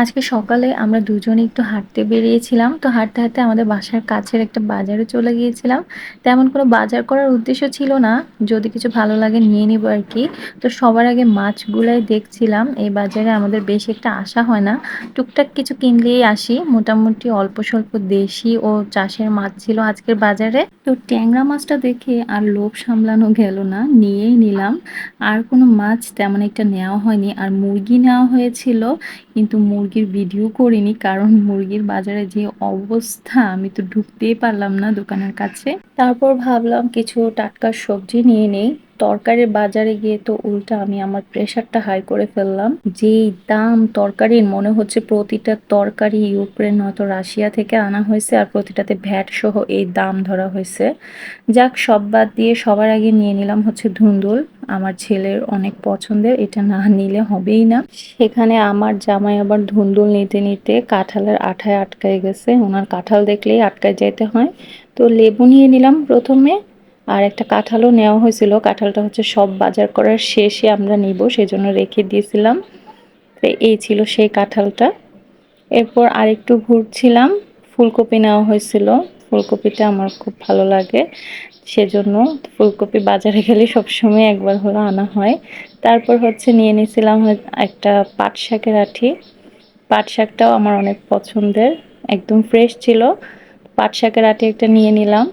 আজকে সকালে আমরা দুজনে একটু হাঁটতে বেরিয়েছিলাম। তো হাঁটতে হাঁটতে আমাদের বাসার কাছের একটা বাজারে চলে গিয়েছিলাম। তেমন কোনো বাজার করার উদ্দেশ্য ছিল না। যদি কিছু ভালো লাগে নিয়ে নিব আর কি। তো সবার আগে মাছগুলাই দেখছিলাম। এই বাজারে আমাদের বেশি একটা আশা হয় না। টুকটাক কিছু কিনলেই আসি। মোটামুটি অল্প স্বল্প দেশি ও চাষের মাছ ছিল আজকের বাজারে। তো ট্যাংরা মাছটা দেখে আর লোভ সামলানো গেল না। নিয়েই নিলাম। আর কোনো মাছ তেমন একটা নেওয়া হয়নি। আর মুরগি নেওয়া হয়েছিল। কিন্তু মুরগির ভিডিও করিনি, কারণ মুরগির বাজারে যে অবস্থা, আমি তো ঢুকতেই পারলাম না দোকানের কাছে। তারপর ভাবলাম কিছু টাটকা সবজি নিয়ে নেই। তরকারির বাজারে গিয়ে তো উল্টা আমি আমার প্রেশারটা হাই করে ফেললাম। যেই দাম তরকারির মনে হচ্ছে প্রতিটা তরকারি ইউক্রেন নয়তো রাশিয়া থেকে আনা হয়েছে আর প্রতিটাতে ভ্যাট সহ এই দাম ধরা হয়েছে। যাক, সব বাদ দিয়ে সবার আগে নিয়ে নিলাম হচ্ছে ধুন্দুল। আমার ছেলের অনেক পছন্দের, এটা না নিলে হবেই না। সেখানে আমার জামাই আবার ধুন্দুল নিতে নিতে কাঁঠালের আঠায় আটকায় গেছে। ওনার কাঁঠাল দেখলেই আটকায় যেতে হয়। তো লেবু নিয়ে নিলাম প্রথমে। আর একটা কাঁঠালও নেওয়া হয়েছিল। কাঁঠালটা হচ্ছে সব বাজার করার শেষে আমরা নিব, সেজন্য রেখে দিয়েছিলাম। তো এই ছিল সেই কাঁঠালটা। এরপর আরেকটু ঘুরছিলাম, ফুলকপি নেওয়া হয়েছিল। ফুলকপিটা আমার খুব ভালো লাগে, সেজন্য ফুলকপি বাজারে গেলে সবসময় একবার হলো আনা হয়। তারপর হচ্ছে নিয়ে নিয়েছিলাম একটা পাট শাকের আঠি পাট শাকটাও আমার অনেক পছন্দের, একদম ফ্রেশ ছিল। পাট শাকের আঠি একটা নিয়ে নিলাম।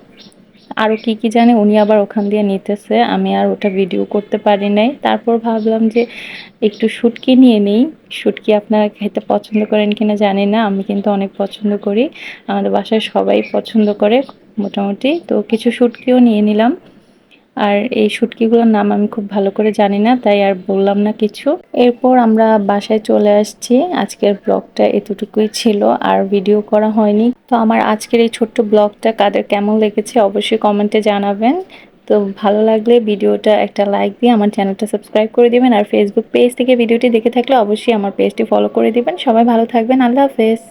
আরও কি কি জানে, উনি আবার ওখান দিয়ে নিতেছে। আমি আর ওটা ভিডিও করতে পারি নাই। তারপর ভাবলাম যে একটু শুটকি নিয়ে নেই। শুটকি আপনারা খেতে পছন্দ করেন কিনা জানি না, আমি কিন্তু অনেক পছন্দ করি। আমাদের বাসায় সবাই পছন্দ করে মোটামুটি। তো কিছু শুটকিও নিয়ে নিলাম। আর এই শুটকিগুলোর নাম আমি খুব ভালো করে জানি না, তাই আর বললাম না কিছু। এরপর আমরা বাসায় চলে আসছি। আজকের ব্লগটা এতটুকুই ছিল, আর ভিডিও করা হয়নি। তো আমার আজকের এই ছোট্ট ব্লগটা কাদের কেমন লেগেছে অবশ্যই কমেন্টে জানাবেন। তো ভালো লাগলে ভিডিওটা একটা লাইক দিয়ে আমার চ্যানেলটা সাবস্ক্রাইব করে দিবেন, আর ফেসবুক পেজ থেকে ভিডিওটি দেখে থাকলে অবশ্যই আমার পেজটি ফলো করে দিবেন। সবাই ভালো থাকবেন, আল্লাহ হাফেজ।